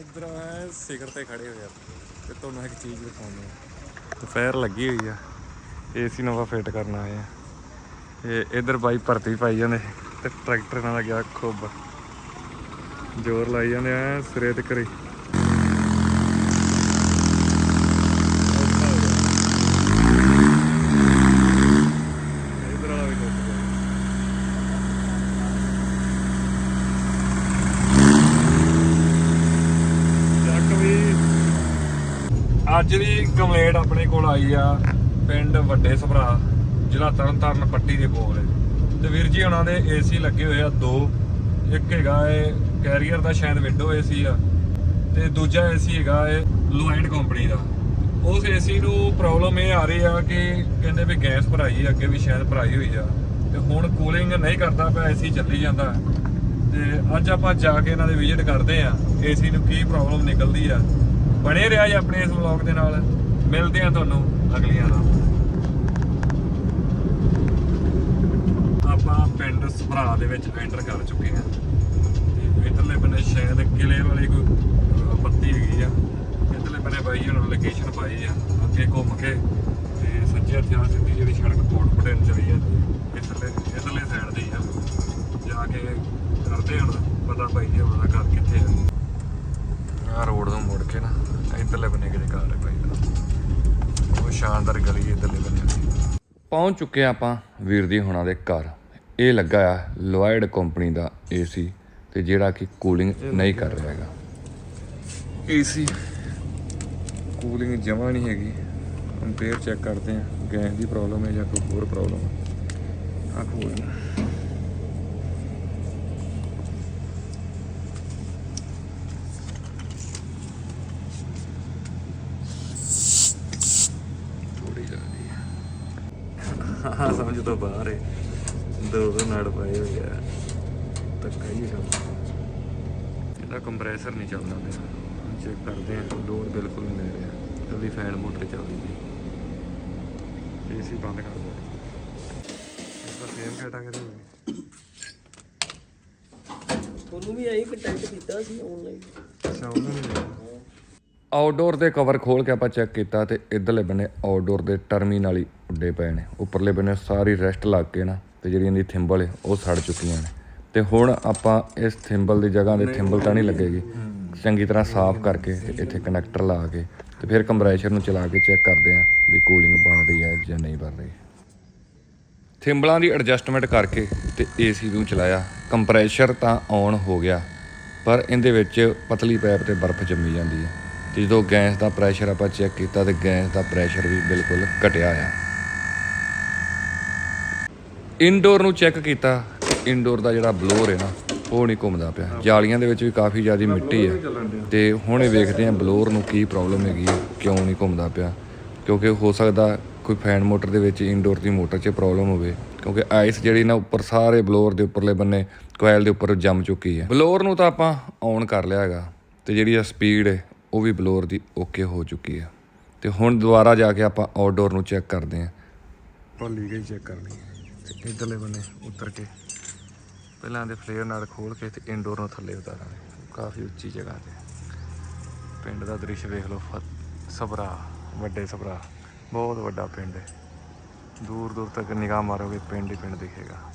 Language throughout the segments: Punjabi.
ਇਧਰ ਹੈ ਸਿਖਰ ਤੇ ਖੜੇ ਹੋਏ ਆ ਤੇ ਤੁਹਾਨੂੰ ਇੱਕ ਚੀਜ਼ ਦਿਖਾਉਂਦੇ। ਆ ਦੁਪਹਿਰ ਲੱਗੀ ਹੋਈ ਆ। ਏਸੀ ਨਵਾਂ ਫਿੱਟ ਕਰਨ ਆਏ ਆ। ਤੇ ਇਧਰ ਬਾਈ ਭਰਤੀ ਪਾਈ ਜਾਂਦੇ ਤੇ ਟਰੈਕਟਰ ਨਾਲ ਲੱਗਿਆ ਖੁੱਬ। ਜ਼ੋਰ ਲਾਈ ਜਾਂਦੇ ਆ ਸਿਰੇ ਤੇ ਕਰੀ ਇਧਰ ਵਾਲਾ ਵੀ ਟੁੱਟ ਗਿਆ ਚੱਕ ਵੀ ਅੱਜ ਦੀ ਕੰਪਲੇਂਟ ਆਪਣੇ ਕੋਲ ਆਈ ਆ, ਪਿੰਡ ਵੱਡੇ ਸਭਰਾ, ਜ਼ਿਲ੍ਹਾ ਤਰਨਤਾਰਨ ਪੱਟੀ ਦੇ ਕੋਲ ਹੈ ਤੇ ਵੀਰ ਜੀ, ਉਹਨਾਂ ਦੇ ਏਸੀ ਲੱਗੇ ਹੋਏ ਆ ਦੋ। ਇੱਕ ਹੈਗਾ ਏ ਕੈਰੀਅਰ ਦਾ, ਸ਼ਾਇਦ ਵਿੰਡੋ ਏਸੀ ਆ। ਤੇ ਦੂਜਾ ਏਸੀ ਹੈਗਾ ਏ ਲੋਇਡ ਕੰਪਨੀ ਦਾ। ਉਸ ਏਸੀ ਨੂੰ ਪ੍ਰੋਬਲਮ ਇਹ ਆ ਰਹੀ ਆ ਕਿ ਕਹਿੰਦੇ ਵੀ ਗੈਸ ਭਰਾਈ ਅੱਗੇ ਵੀ ਸ਼ਾਇਦ ਭਰਾਈ ਹੋਈ ਆ। ਤੇ ਹੁਣ ਕੂਲਿੰਗ ਨਹੀਂ ਕਰਦਾ ਪਿਆ ਏਸੀ ਚੱਲੀ ਜਾਂਦਾ। ਤੇ ਅੱਜ ਆਪਾਂ ਜਾ ਕੇ ਇਹਨਾਂ ਦੇ ਵਿਜ਼ਿਟ ਕਰਦੇ ਆ ਏਸੀ ਨੂੰ ਕੀ ਪ੍ਰੋਬਲਮ ਨਿਕਲਦੀ ਆ। ਬਣੇ ਰਿਹਾ ਜੀ ਆਪਣੇ ਇਸ ਵਲੌਗ ਦੇ ਨਾਲ। ਮਿਲਦੇ ਆ ਤੁਹਾਨੂੰ ਅਗਲੀਆਂ ਨਾਲ ਆਪਾਂ ਪਿੰਡ ਸਭਰਾ ਦੇ ਵਿੱਚ ਐਂਟਰ ਕਰ ਚੁੱਕੇ ਹਾਂ। ਤੇ ਇਧਰਲੇ ਬੰਨੇ ਸ਼ਾਇਦ ਕਿਲੇ ਵਾਲੀ ਕੋਈ ਬੱਤੀ ਹੈਗੀ ਆ। ਇਧਰਲੇ ਬੰਨੇ ਬਾਈ ਜੀ ਉਹਨਾਂ ਲੋਕੇਸ਼ਨ ਪਾਈ ਆ, ਅੱਗੇ ਘੁੰਮ ਕੇ। ਤੇ ਸੱਜੇ ਹੱਥ ਆ ਸਿੱਧੀ ਜਿਹੜੀ ਸੜਕ ਕੋਟਪੁਰੇ ਨੂੰ ਚਲੀ ਆ, ਇਧਰਲੇ ਇਧਰਲੇ ਸਾਈਡ ਦੀ ਆ। ਜਾ ਕੇ ਕਰਦੇ ਹੁਣ ਪਤਾ ਬਾਈ ਜੀ ਉਹਨਾਂ ਦਾ ਘਰ ਕਿੱਥੇ ਆ। ਆ ਰੋਡ ਤੋਂ ਮੁੜ ਕੇ ਨਾ ਇਧਰਲੇ ਬੰਨੇ ਕਿਤੇ ਘਰ ਹੈ ਉਹ ਸ਼ਾਨਦਾਰ ਗਲੀ ਇਧਰਲੇ ਬੰਨੇ ਪਹੁੰਚ ਚੁੱਕੇ ਆਪਾਂ ਵੀਰ ਦੀ ਹੁਣਾਂ ਦੇ ਘਰ। ਇਹ ਲੱਗਾ ਆ ਲੋਇਡ ਕੰਪਨੀ ਦਾ ਏਸੀ ਤੇ ਜਿਹੜਾ ਕਿ ਕੂਲਿੰਗ ਨਹੀਂ ਕਰ ਰਿਹਾ ਹੈਗਾ। ਏਸੀ ਕੂਲਿੰਗ ਜਮਾ ਨਹੀਂ ਹੈਗੀ। ਕੰਪੇਅਰ ਚੈੱਕ ਕਰਦੇ ਆ ਗੈਸ ਦੀ ਪ੍ਰੋਬਲਮ ਹੈ ਜਾਂ ਕੋਈ ਹੋਰ ਪ੍ਰੋਬਲਮ ਹੈ। ਆ ਕੂਲਿੰਗ ਹਾਂ ਸਮਝ ਤੋਂ ਬਾਹਰ ਹੈ। ਦੋ ਦੋ ਨੜ ਪਏ ਹੋਏ ਆ। ਧੱਕਾ ਹੀ ਹੈ ਇਹਦਾ ਕੰਪਰੈਸਰ ਨਹੀਂ ਚੱਲਦਾ ਪਿਆ। ਚੈੱਕ ਕਰਦੇ ਆ ਲੋਡ ਬਿਲਕੁਲ ਨਹੀਂ ਲੈ ਰਿਹਾ। ਕੱਲੀ ਫੈਨ ਮੋਟਰ ਚੱਲਦੀ ਜੀ ਏਸੀ ਬੰਦ ਕਰ ਦੋ ਇਸਦਾ ਸੇਮ ਕੈਟਾਗਰੀ ਹੋਵੇ ਤੁਹਾਨੂੰ ਵੀ ਆਈ ਕੰਟੈਕਟ ਕੀਤਾ ਸੀ ਆਨਲਾਈਨ ਅੱਛਾ ਆਊਟਡੋਰ ਦੇ ਕਵਰ ਖੋਲ ਕੇ ਆਪਾਂ ਚੈੱਕ ਕੀਤਾ ਤੇ ਇਧਰਲੇ ਬੰਨੇ ਆਊਟਡੋਰ ਦੇ ਟਰਮੀਨਲ ਹੀ ਉੱਡੇ ਪਏ ਨੇ। ਉੱਪਰਲੇ ਬੰਨੇ ਸਾਰੀ ਰੈਸਟ ਲੱਗ ਕੇ ਨਾ, ਤੇ ਜਿਹੜੀਆਂ ਦੀ ਥਿੰਬਲ ਹੈ ਉਹ ਸੜ ਚੁੱਕੀਆਂ ਨੇ। ਤੇ ਹੁਣ ਆਪਾਂ ਇਸ ਥਿੰਬਲ ਦੀ ਜਗ੍ਹਾ ਤੇ ਥਿੰਬਲ ਤਾਂ ਨਹੀਂ ਲੱਗੇਗੀ। ਚੰਗੀ ਤਰ੍ਹਾਂ ਸਾਫ਼ ਕਰਕੇ ਤੇ ਇੱਥੇ ਕਨੈਕਟਰ ਲਾ ਕੇ ਤੇ ਫਿਰ ਕੰਪਰੈਸ਼ਰ ਨੂੰ ਚਲਾ ਕੇ ਚੈੱਕ ਕਰਦੇ ਆਂ ਵੀ ਕੂਲਿੰਗ ਬਣ ਰਹੀ ਹੈ ਜਾਂ ਨਹੀਂ ਬਣ ਰਹੀ ਥਿੰਬਲਾਂ ਦੀ ਐਡਜਸਟਮੈਂਟ ਕਰਕੇ ਤੇ ਏਸੀ ਨੂੰ ਚਲਾਇਆ। ਕੰਪਰੈਸ਼ਰ ਤਾਂ ਔਨ ਹੋ ਗਿਆ, ਪਰ ਇਹਦੇ ਵਿੱਚ ਪਤਲੀ ਪੈਪ ਤੇ ਬਰਫ਼ ਜੰਮੀ ਜਾਂਦੀ ਹੈ। ਤੇ ਜਦੋਂ ਗੈਸ ਦਾ ਪ੍ਰੈਸ਼ਰ ਆਪਾਂ ਚੈੱਕ ਕੀਤਾ ਤੇ ਗੈਸ ਦਾ ਪ੍ਰੈਸ਼ਰ ਵੀ ਬਿਲਕੁਲ ਘਟਿਆ ਆ। ਇਨਡੋਰ ਨੂੰ ਚੈੱਕ ਕੀਤਾ ਇਨਡੋਰ ਦਾ ਜਿਹੜਾ ਬਲੋਰ ਹੈ ਨਾ, ਉਹ ਨਹੀਂ ਘੁੰਮਦਾ ਪਿਆ। ਜਾਲੀਆਂ ਦੇ ਵਿੱਚ ਵੀ ਕਾਫੀ ਜ਼ਿਆਦਾ ਮਿੱਟੀ ਹੈ। ਤੇ ਹੁਣ ਇਹ ਵੇਖਦੇ ਆ ਬਲੋਰ ਨੂੰ ਕੀ ਪ੍ਰੋਬਲਮ ਹੈਗੀ ਹੈ, ਕਿਉਂ ਨਹੀਂ ਘੁੰਮਦਾ ਪਿਆ। ਕਿਉਂਕਿ ਹੋ ਸਕਦਾ ਕੋਈ ਫੈਨ ਮੋਟਰ ਦੇ ਵਿੱਚ ਇਨਡੋਰ ਦੀ ਮੋਟਰ 'ਚ ਪ੍ਰੋਬਲਮ ਹੋਵੇ। ਕਿਉਂਕਿ ਆਈਸ ਜਿਹੜੀ ਨਾ ਉੱਪਰ ਸਾਰੇ ਬਲੋਰ ਦੇ ਉੱਪਰਲੇ ਬੰਨੇ ਕੋਇਲ ਦੇ ਉੱਪਰ ਜੰਮ ਚੁੱਕੀ ਹੈ। ਬਲੋਰ ਨੂੰ ਤਾਂ ਆਪਾਂ ਔਨ ਕਰ ਲਿਆ ਹੈਗਾ। ਤੇ ਜਿਹੜੀ ਆ ਸਪੀਡ ਹੈ, ਉਹ ਵੀ ਬਲੋਰ ਦੀ ਓਕੇ ਹੋ ਚੁੱਕੀ ਹੈ। ਤੇ ਹੁਣ ਦੁਬਾਰਾ ਜਾ ਕੇ ਆਪਾਂ ਆਊਟਡੋਰ ਨੂੰ ਚੈੱਕ ਕਰਦੇ ਹਾਂ। ਭੁੱਲੀ ਗਈ ਚੈੱਕ ਕਰਨੀ ਤੇ ਇਧਰਲੇ ਬੰਨੇ ਉਤਰ ਕੇ। ਪਹਿਲਾਂ ਦੇ ਫਲੇਅਰ ਨਾਲ ਖੋਲ ਕੇ ਤੇ ਇਨਡੋਰ ਨੂੰ ਥੱਲੇ ਉਤਾਰਾਂਗੇ। ਕਾਫੀ ਉੱਚੀ ਜਗ੍ਹਾ ਤੇ। ਪਿੰਡ ਦਾ ਦ੍ਰਿਸ਼ ਵੇਖ ਲਓ ਫ- ਸਭਰਾ, ਵੱਡੇ ਸਭਰਾ। ਬਹੁਤ ਵੱਡਾ ਪਿੰਡ ਹੈ। ਦੂਰ ਦੂਰ ਤੱਕ ਨਿਗਾਹ ਮਾਰੋਗੇ, ਪਿੰਡ ਹੀ ਪਿੰਡ ਦਿਖੇਗਾ।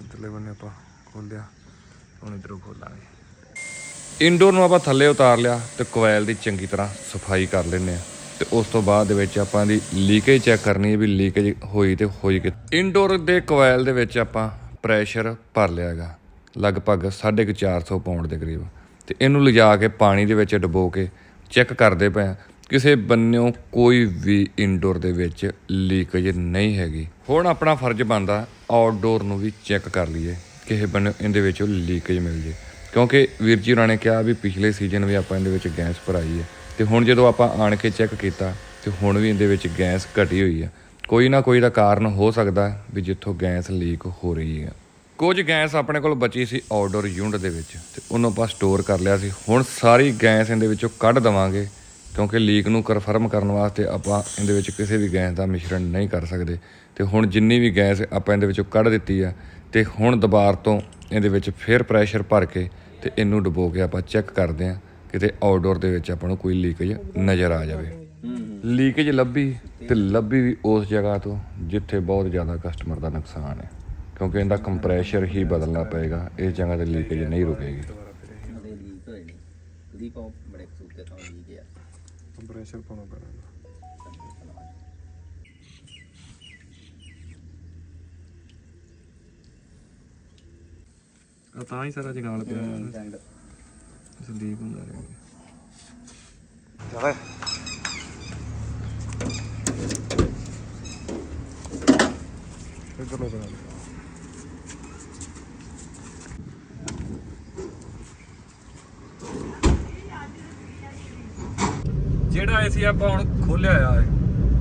ਇਧਰਲੇ ਬੰਨੇ ਆਪਾਂ ਖੋਲਿਆ ਹੁਣ ਇਧਰੋਂ ਖੋਲਾਂਗੇ। ਇਨਡੋਰ ਨੂੰ ਆਪਾਂ ਥੱਲੇ ਉਤਾਰ ਲਿਆ ਤੇ ਕੋਇਲ ਦੀ ਚੰਗੀ ਤਰ੍ਹਾਂ ਸਫ਼ਾਈ ਕਰ ਲੈਂਦੇ ਆ ਤੇ ਉਸ ਤੋਂ ਬਾਅਦ ਦੇ ਵਿੱਚ ਆਪਾਂ ਦੀ ਲੀਕੇਜ ਚੈੱਕ ਕਰਨੀ ਹੈ ਵੀ ਲੀਕੇਜ ਹੋਈ ਤੇ ਹੋਈ ਕਿ ਇਨਡੋਰ ਦੇ ਕੋਇਲ ਦੇ ਵਿੱਚ ਆਪਾਂ ਪ੍ਰੈਸ਼ਰ ਭਰ ਲਿਆ ਹੈਗਾ, ਲਗਭਗ 450 ਪਾਉਂਡ ਦੇ ਕਰੀਬ। ਤੇ ਇਹਨੂੰ ਲਿਜਾ ਕੇ ਪਾਣੀ ਦੇ ਵਿੱਚ ਡਬੋ ਕੇ ਚੈੱਕ ਕਰਦੇ ਪਏ ਹਾਂ। ਕਿਸੇ ਬੰਨਿਓ ਕੋਈ ਵੀ ਇਨਡੋਰ ਦੇ ਵਿੱਚ ਲੀਕੇਜ ਨਹੀਂ ਹੈਗੀ। ਹੁਣ ਆਪਣਾ ਫਰਜ਼ ਬਣਦਾ ਆਊਟਡੋਰ ਨੂੰ ਵੀ ਚੈੱਕ ਕਰ ਲਈਏ, ਕਿਸੇ ਬੰਨਿਓ ਇਹਦੇ ਵਿੱਚੋਂ ਲੀਕੇਜ ਮਿਲ ਜੇ। ਕਿਉਂਕਿ ਵੀਰ ਜੀ ਉਹਨਾਂ ਨੇ ਕਿਹਾ ਵੀ ਪਿਛਲੇ ਸੀਜ਼ਨ ਵੀ ਆਪਾਂ ਇਹਦੇ ਵਿੱਚ ਗੈਸ ਭਰਾਈ ਹੈ। ਤੇ ਹੁਣ ਜਦੋਂ ਆਪਾਂ ਆਣ ਕੇ ਚੈੱਕ ਕੀਤਾ, ਤੇ ਹੁਣ ਵੀ ਇਹਦੇ ਵਿੱਚ ਗੈਸ ਘਟੀ ਹੋਈ ਆ। ਕੋਈ ਨਾ ਕੋਈ ਦਾ ਕਾਰਨ ਹੋ ਸਕਦਾ ਵੀ ਜਿੱਥੋਂ ਗੈਸ ਲੀਕ ਹੋ ਰਹੀ ਹੈ ਕੁਝ ਗੈਸ ਆਪਣੇ ਕੋਲ ਬਚੀ ਸੀ ਆਊਟਡੋਰ ਯੂਨਿਟ ਦੇ ਵਿੱਚ, ਤੇ ਉਹਨੂੰ ਆਪਾਂ ਸਟੋਰ ਕਰ ਲਿਆ ਸੀ। ਹੁਣ ਸਾਰੀ ਗੈਸ ਇਹਦੇ ਵਿੱਚੋਂ ਕੱਢ ਦਵਾਂਗੇ, ਕਿਉਂਕਿ ਲੀਕ ਨੂੰ ਕਨਫਰਮ ਕਰਨ ਵਾਸਤੇ ਆਪਾਂ ਇਹਦੇ ਵਿੱਚ ਕਿਸੇ ਵੀ ਗੈਸ ਦਾ ਮਿਸ਼ਰਣ ਨਹੀਂ ਕਰ ਸਕਦੇ। ਤੇ ਹੁਣ ਜਿੰਨੀ ਵੀ ਗੈਸ ਆਪਾਂ ਇਹਦੇ ਵਿੱਚੋਂ ਕੱਢ ਦਿੱਤੀ ਆ, ਤੇ ਹੁਣ ਦੁਬਾਰ ਤੋਂ ਇਹਦੇ ਵਿੱਚ ਫਿਰ ਪ੍ਰੈਸ਼ਰ ਭਰ ਕੇ ਤੇ ਇਹਨੂੰ ਡੁਬੋ ਕੇ ਆਪਾਂ ਚੈੱਕ ਕਰਦੇ ਆ। ਕਿਤੇ ਆਊਟਡੋਰ ਦੇ ਵਿੱਚ ਆਪਾਂ ਨੂੰ ਕੋਈ ਲੀਕੇਜ ਨਜ਼ਰ ਆ ਜਾਵੇ। ਲੀਕੇਜ ਲੱਭੀ ਤੇ ਲੱਭੀ ਵੀ ਉਸ ਜਗ੍ਹਾ ਤੋਂ ਜਿੱਥੇ ਬਹੁਤ ਜ਼ਿਆਦਾ ਕਸਟਮਰ ਦਾ ਨੁਕਸਾਨ ਹੈ। ਕਿਉਂਕਿ ਇਹਦਾ ਕੰਪਰੈਸ਼ਰ ਹੀ ਬਦਲਣਾ ਪਏਗਾ ਇਸ ਜਗ੍ਹਾ ਤੇ ਲੀਕੇਜ ਨਹੀਂ ਰੁਕੇਗੀ। ਕੰਪਰੈਸ਼ਰ ਪਾਉਣਾ ਪੈਣਾ। ਤਾਂ ਹੀ ਸਾਰਾ ਜਗਾਲ ਪਿਆ। ਸੰਦੀਪ ਹੁੰਦਾ ਰਿਹਾ ਚਲੇ। ਇੱਧਰ ਬਣਾ ਜਿਹੜਾ ਏਸੀ ਆਪਾਂ ਹੁਣ ਖੋਲਿਆ ਆ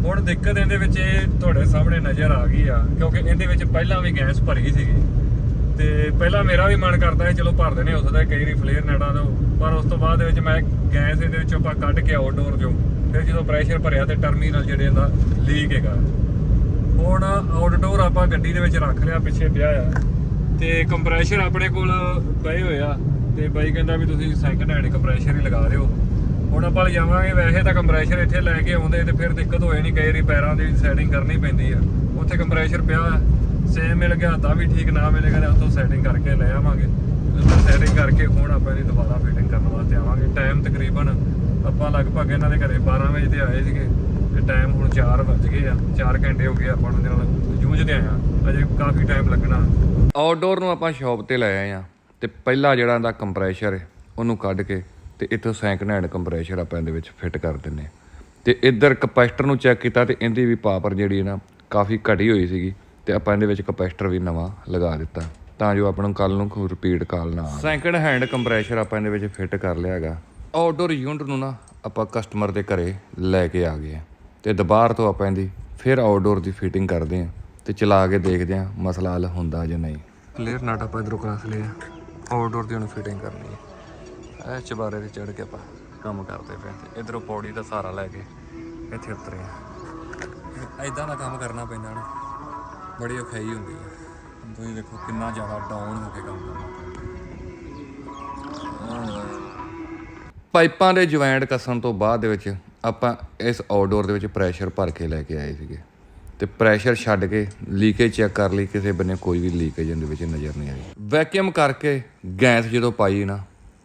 ਹੁਣ ਦਿੱਕਤ ਇਹਦੇ ਵਿੱਚ ਇਹ ਤੁਹਾਡੇ ਸਾਹਮਣੇ ਨਜ਼ਰ ਆ ਗਈ ਆ ਕਿਉਂਕਿ ਇਹਦੇ ਵਿੱਚ ਪਹਿਲਾਂ ਵੀ ਗੈਸ ਭਰੀ ਸੀਗੀ। ਤੇ ਪਹਿਲਾਂ ਮੇਰਾ ਵੀ ਮਨ ਕਰਦਾ ਹੈ ਚਲੋ ਭਰ ਦੇਣੇ ਉਸ ਦਾ ਕਈ ਵਾਰੀ ਫਲੇਅਰ ਨੈਟਾਂ ਤੋਂ। ਪਰ ਉਸ ਤੋਂ ਬਾਅਦ ਵਿੱਚ ਮੈਂ ਗੈਸ ਇਹਦੇ ਵਿੱਚੋਂ ਆਪਾਂ ਕੱਢ ਕੇ ਆਊਟਡੋਰ ਚੋਂ ਫਿਰ ਜਦੋਂ ਪ੍ਰੈਸ਼ਰ ਭਰਿਆ ਤੇ ਟਰਮੀਨਲ ਜਿਹੜੇ ਇਹਦਾ ਲੀਕ ਹੈਗਾ। ਹੁਣ ਆਊਟਡੋਰ ਆਪਾਂ ਗੱਡੀ ਦੇ ਵਿੱਚ ਰੱਖ ਲਿਆ, ਪਿੱਛੇ ਪਿਆ ਆ। ਤੇ ਕੰਪਰੈਸ਼ਰ ਆਪਣੇ ਕੋਲ ਪਏ ਹੋਏ ਆ। ਤੇ ਬਾਈ ਕਹਿੰਦਾ ਵੀ ਤੁਸੀਂ ਸੈਕੰਡ ਹੈਂਡ ਕੰਪਰੈਸ਼ਰ ਹੀ ਲਗਾ ਦਿਓ। ਹੁਣ ਆਪਾਂ ਜਾਵਾਂਗੇ, ਵੈਸੇ ਤਾਂ ਕੰਪਰੈਸ਼ਰ ਇੱਥੇ ਲੈ ਕੇ ਆਉਂਦੇ ਤੇ ਫਿਰ ਦਿੱਕਤ ਹੋਏ ਨਹੀਂ ਕਈ ਵਾਰੀ ਪੈਰਾਂ ਦੀ ਸੈਟਿੰਗ ਕਰਨੀ ਪੈਂਦੀ ਆ। ਉੱਥੇ ਕੰਪਰੈਸ਼ਰ ਪਿਆ ਸੇਮ ਮਿਲ ਗਿਆ ਤਾਂ ਵੀ ਠੀਕ, ਨਾ ਮਿਲੇਗਾ ਤਾਂ ਉੱਥੋਂ ਸੈਟਿੰਗ ਕਰਕੇ ਲੈ ਆਵਾਂਗੇ। ਉੱਥੋਂ ਸੈਟਿੰਗ ਕਰਕੇ ਹੁਣ ਆਪਾਂ ਇਹਦੀ ਦੁਬਾਰਾ ਫਿਟਿੰਗ ਕਰਨ ਵਾਸਤੇ ਆਵਾਂਗੇ। ਟਾਈਮ ਤਕਰੀਬਨ ਆਪਾਂ ਲਗਭਗ ਇਹਨਾਂ ਦੇ ਘਰੇ 12 ਵਜੇ ਤੇ ਆਏ ਸੀਗੇ ਤੇ ਟਾਈਮ ਹੁਣ 4 ਵੱਜ ਗਏ ਆ। 4 ਘੰਟੇ ਹੋ ਗਏ ਆਪਾਂ ਨੂੰ ਇਹਦੇ ਨਾਲ ਜੂਝਦੇ ਆ। ਅਜੇ ਕਾਫੀ ਟਾਈਮ ਲੱਗਣਾ। ਆਊਟਡੋਰ ਨੂੰ ਆਪਾਂ ਸ਼ਾਪ ਤੇ ਲੈ ਆਏ ਆ ਤੇ ਪਹਿਲਾ ਜਿਹੜਾ ਇਹਦਾ ਕੰਪਰੈਸ਼ਰ ਹੈ ਉਹਨੂੰ ਕੱਢ ਕੇ ਤੇ ਇੱਥੋਂ ਸੈਂਕਡ ਹੈਂਡ ਕੰਪਰੈਸ਼ਰ ਆਪਾਂ ਇਹਦੇ ਵਿੱਚ ਫਿੱਟ ਕਰ ਦਿੰਨੇ ਆ। ਤੇ ਇੱਧਰ ਕਪੈਸਟਰ ਨੂੰ ਚੈੱਕ ਕੀਤਾ ਤੇ ਇਹਦੀ ਵੀ ਪਾਵਰ ਜਿਹੜੀ ਹੈ ਨਾ ਕਾਫੀ ਘਟੀ ਹੋਈ ਸੀਗੀ। ਤੇ ਆਪਾਂ ਇਹਦੇ ਵਿੱਚ ਕਪੈਸਟਰ ਵੀ ਨਵਾਂ ਲਗਾ ਦਿੱਤਾ। ਤਾਂ ਜੋ ਆਪਾਂ ਨੂੰ ਕੱਲ ਨੂੰ ਕੋਈ ਰਿਪੀਟ ਕਾਲ ਨਾ ਆਵੇ। ਸੈਂਕਡ ਹੈਂਡ ਕੰਪਰੈਸ਼ਰ ਆਪਾਂ ਇਹਦੇ ਵਿੱਚ ਫਿੱਟ ਕਰ ਲਿਆ ਹੈਗਾ। ਆਊਟਡੋਰ ਯੂਨਿਟ ਨੂੰ ਨਾ ਆਪਾਂ ਕਸਟਮਰ ਦੇ ਘਰੇ ਲੈ ਕੇ ਆ ਗਏ ਆ। ਤੇ ਦੁਬਾਰ ਤੋਂ ਆਪਾਂ ਇਹਦੀ ਫਿਰ ਆਊਟਡੋਰ ਦੀ ਫਿਟਿੰਗ ਕਰਦੇ ਆ। ਤੇ ਚਲਾ ਕੇ ਦੇਖਦੇ ਆ ਮਸਲਾ ਹੱਲ ਹੁੰਦਾ ਜਾਂ ਨਹੀਂ। ਪਲੇਅਰ ਨਾਟ ਆਪਾਂ ਇਧਰੋਂ ਕਰਾਸ ਲਿਆ ਆਊਟਡੋਰ ਦੀ ਹੁਣ ਫਿਟਿੰਗ ਕਰਨੀ ਹੈ ਇਹ ਚਬਾਰੇ ਤੇ ਚੜ ਕੇ ਆਪਾਂ ਕੰਮ ਕਰਦੇ ਪਏ ਤੇ ਇਧਰੋਂ ਪੌੜੀ ਦਾ ਸਹਾਰਾ ਲੈ ਕੇ ਇੱਥੇ ਉਤਰੇ ਆ। ਐਦਾਂ ਦਾ ਕੰਮ ਕਰਨਾ ਪੈਂਦਾ ਨਾ। ਬੜੀ ਔਖਾਈ ਹੁੰਦੀ ਹੈ ਤੁਸੀਂ ਦੇਖੋ ਕਿੰਨਾ ਜ਼ਿਆਦਾ ਡਾਊਨ ਹੋ ਕੇ ਕੰਮ ਕਰਨਾ ਪਾਈਪਾਂ ਦੇ ਜੁਆਇੰਟ ਕੱਸਣ ਤੋਂ ਬਾਅਦ ਦੇ ਵਿੱਚ ਆਪਾਂ ਇਸ ਆਊਟਡੋਰ ਦੇ ਵਿੱਚ ਪ੍ਰੈਸ਼ਰ ਭਰ ਕੇ ਲੈ ਕੇ ਆਏ ਸੀਗੇ। ਤੇ ਪ੍ਰੈਸ਼ਰ ਛੱਡ ਕੇ ਲੀਕੇਜ ਚੈੱਕ ਕਰ ਲਈ ਕਿਸੇ ਬੰਨੇ ਕੋਈ ਵੀ ਲੀਕੇਜ ਇਹਦੇ ਵਿੱਚ ਨਜ਼ਰ ਨਹੀਂ ਆਈ। ਵੈਕਿਊਮ ਕਰਕੇ ਗੈਸ ਜਦੋਂ ਪਾਈ ਨਾ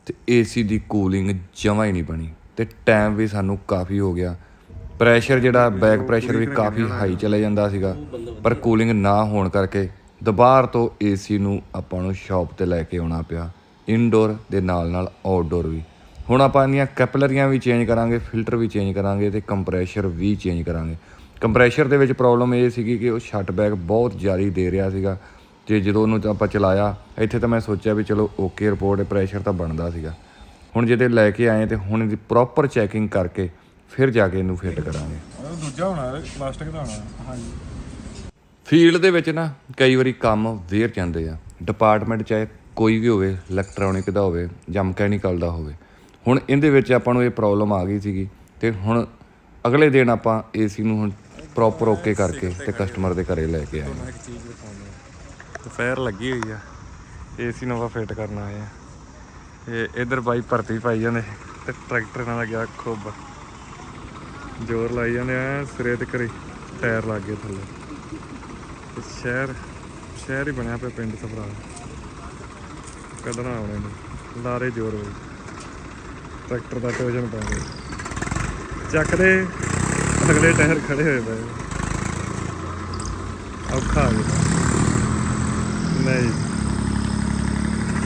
ਤੇ ਏਸੀ ਦੀ ਕੂਲਿੰਗ ਜਮਾਂ ਹੀ ਨਹੀਂ ਬਣੀ। ਤੇ ਟਾਈਮ ਵੀ ਸਾਨੂੰ ਕਾਫੀ ਹੋ ਗਿਆ। ਪ੍ਰੈਸ਼ਰ ਜਿਹੜਾ ਬੈਕ ਪ੍ਰੈਸ਼ਰ ਵੀ ਕਾਫੀ ਹਾਈ ਚਲੇ ਜਾਂਦਾ ਸੀਗਾ। ਪਰ ਕੂਲਿੰਗ ਨਾ ਹੋਣ ਕਰਕੇ ਦੁਬਾਰ ਤੋਂ ਏਸੀ ਨੂੰ ਆਪਾਂ ਨੂੰ ਸ਼ਾਪ ਤੇ ਲੈ ਕੇ ਆਉਣਾ ਪਿਆ। ਇਨਡੋਰ ਦੇ ਨਾਲ ਨਾਲ ਆਊਟਡੋਰ ਵੀ। ਹੁਣ ਆਪਾਂ ਇਹਦੀਆਂ ਕੈਪਲਰੀਆਂ ਵੀ ਚੇਂਜ ਕਰਾਂਗੇ ਫਿਲਟਰ ਵੀ ਚੇਂਜ ਕਰਾਂਗੇ ਤੇ ਕੰਪਰੈਸ਼ਰ ਵੀ ਚੇਂਜ ਕਰਾਂਗੇ। ਕੰਪਰੈਸ਼ਰ ਦੇ ਵਿੱਚ ਪ੍ਰੋਬਲਮ ਇਹ ਸੀਗੀ ਕਿ ਉਹ ਸ਼ਟ ਬੈਕ ਬਹੁਤ ਜ਼ਿਆਦਾ ਦੇ ਰਿਹਾ ਸੀਗਾ। ਤੇ ਜਦੋਂ ਉਹਨੂੰ ਆਪਾਂ ਚਲਾਇਆ, ਇੱਥੇ ਤਾਂ ਮੈਂ ਸੋਚਿਆ ਵੀ ਚਲੋ ਓਕੇ ਰਿਪੋਰਟ ਪ੍ਰੈਸ਼ਰ ਤਾਂ ਬਣਦਾ ਸੀਗਾ। ਹੁਣ ਜਿਹਦੇ ਲੈ ਕੇ ਆਏ ਤੇ ਹੁਣ ਇਹਦੀ ਪ੍ਰੋਪਰ ਚੈਕਿੰਗ ਕਰਕੇ ਫਿਰ ਜਾ ਕੇ ਇਹਨੂੰ ਫਿੱਟ ਕਰਾਂਗੇ। ਦੂਜਾ ਹੋਣਾ ਪਲਾਸਟਿਕ ਦਾ ਹੋਣਾ। ਹਾਂਜੀ। ਫੀਲਡ ਦੇ ਵਿੱਚ ਨਾ ਕਈ ਵਾਰੀ ਕੰਮ ਵੇਰ ਜਾਂਦੇ ਆ। ਡਿਪਾਰਟਮੈਂਟ ਚਾਹੇ ਕੋਈ ਵੀ ਹੋਵੇ ਇਲੈਕਟ੍ਰੋਨਿਕ ਦਾ ਹੋਵੇ ਜਾਂ ਮਕੈਨੀਕਲ ਦਾ ਹੋਵੇ। ਹੁਣ ਇਹਦੇ ਵਿੱਚ ਆਪਾਂ ਨੂੰ ਇਹ ਪ੍ਰੋਬਲਮ ਆ ਗਈ ਸੀਗੀ ਤੇ ਹੁਣ ਅਗਲੇ ਦਿਨ ਆਪਾਂ ਏਸੀ ਨੂੰ ਹੁਣ ਪ੍ਰੋਪਰ ਓਕੇ ਕਰਕੇ ਤੇ ਕਸਟਮਰ ਦੇ ਘਰੇ ਲੈ ਕੇ ਆਏ। ਇੱਕ ਚੀਜ਼ ਦਿਖਾਉਂਦੇ। ਆ ਦੁਪਹਿਰ ਲੱਗੀ ਹੋਈ ਆ। ਏਸੀ ਨਵਾਂ ਫਿੱਟ ਕਰਨ ਆਏ ਆ। ਤੇ ਇਧਰ ਬਾਈ ਭਰਤੀ ਪਾਈ ਜਾਂਦੇ। ਤੇ ਟਰੈਕਟਰ ਨਾਲ ਗਿਆ ਖੁੱਬ। ਜ਼ੋਰ ਲਾਈ ਜਾਂਦੇ ਆ, ਸਿਰੇ ਤੇ ਕਰੀ ਟਾਇਰ ਲੱਗ ਗਏ ਥੱਲੇ। ਤੇ ਸ਼ਹਿਰ ਸ਼ਹਿਰ ਹੀ ਬਣਿਆ ਪਿਆ ਪਿੰਡ ਸਭਰਾ। ਕੱਢਣਾ ਆਉਣੇ ਨੂੰ, ਲਾਰੇ ਜ਼ੋਰ ਹੋਈ ਟਰੈਕਟਰ ਦਾ ਟੋਜਨ ਪਾਉਂਦੇ ਚੱਕਦੇ ਅਗਲੇ ਟਾਇਰ ਖੜੇ ਹੋਏ ਪਏ। ਔਖਾ ਆ ਗਿਆ। ਨਹੀਂ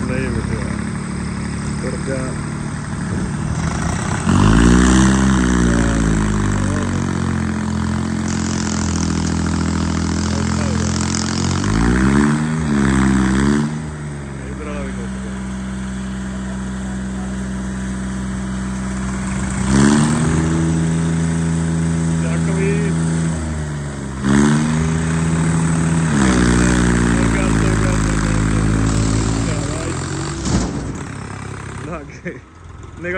ਨਹੀਂ ਬਚਿਆ। ਤੁਰ ਜਾ ਇਧਰ ਵਾਲਾ ਵੀ ਟੁੱਟ ਗਿਆ ਚੱਕ ਵੀ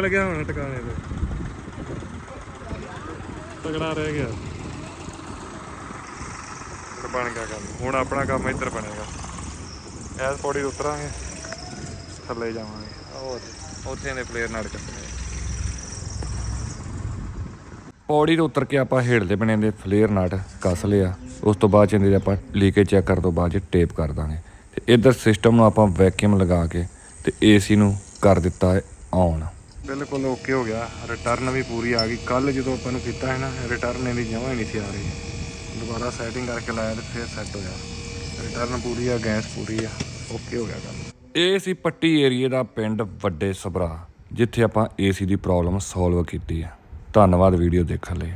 ਨਿਕਲ ਗਿਆ ਟਿਕਾਣੇ ਤੇ। ਤਗੜਾ ਰਹਿ ਗਿਆ। ਬਣ ਗਿਆ ਕੰਮ। ਹੁਣ ਆਪਣਾ ਕੰਮ ਇੱਧਰ ਬਣੇਗਾ। ਐਸ ਪੌੜੀ ਉਤਰਾਂਗੇ, ਥੱਲੇ ਜਾਵਾਂਗੇ। ਹੋਰ ਉੱਥੇ। ਦੇ ਪਲੇਅਰ ਨਾਲ ਕੱਟਣੇ ਪੌੜੀ ਤੋਂ ਉਤਰ ਕੇ ਆਪਾਂ ਹੇਠਲੇ ਬਣੇ ਦੇ ਫਲੇਅਰ ਨਟ ਕੱਸ ਲਿਆ। ਉਸ ਤੋਂ ਬਾਅਦ ਚ ਆਪਾਂ ਲੀਕੇਜ ਚੈੱਕ ਕਰਨ ਤੋਂ ਬਾਅਦ ਟੇਪ ਕਰ ਦਾਂਗੇ। ਤੇ ਇਧਰ ਸਿਸਟਮ ਨੂੰ ਆਪਾਂ ਵੈਕਿਊਮ ਲਗਾ ਕੇ ਤੇ ਏਸੀ ਨੂੰ ਕਰ ਦਿੱਤਾ ਹੈ ਆਨ ਬਿਲਕੁਲ ਓਕੇ ਹੋ ਗਿਆ। ਰਿਟਰਨ ਵੀ ਪੂਰੀ ਆ ਗਈ। ਕੱਲ ਜਦੋਂ ਆਪਾਂ ਨੂੰ ਕੀਤਾ ਹੈ ਨਾ ਰਿਟਰਨ ਇਹਦੀ ਜਮਾ ਹੀ ਨਹੀਂ ਸੀ ਆ ਰਹੀ। ਦੁਬਾਰਾ ਸੈਟਿੰਗ ਕਰਕੇ ਲਾਇਆ ਤੇ ਫਿਰ ਸੈੱਟ ਹੋਇਆ। ਰਿਟਰਨ ਪੂਰੀ ਆ ਗੈਸ ਪੂਰੀ ਆ। ਓਕੇ ਹੋ ਗਿਆ ਕੰਮ। ਇਹ ਸੀ ਪੱਟੀ ਏਰੀਏ ਦਾ ਪਿੰਡ ਵੱਡੇ ਸਬਰਾ ਜਿੱਥੇ ਆਪਾਂ ਏਸੀ ਦੀ ਪ੍ਰੋਬਲਮ ਸੋਲਵ ਕੀਤੀ ਹੈ ਧੰਨਵਾਦ ਵੀਡੀਓ ਦੇਖਣ ਲਈ।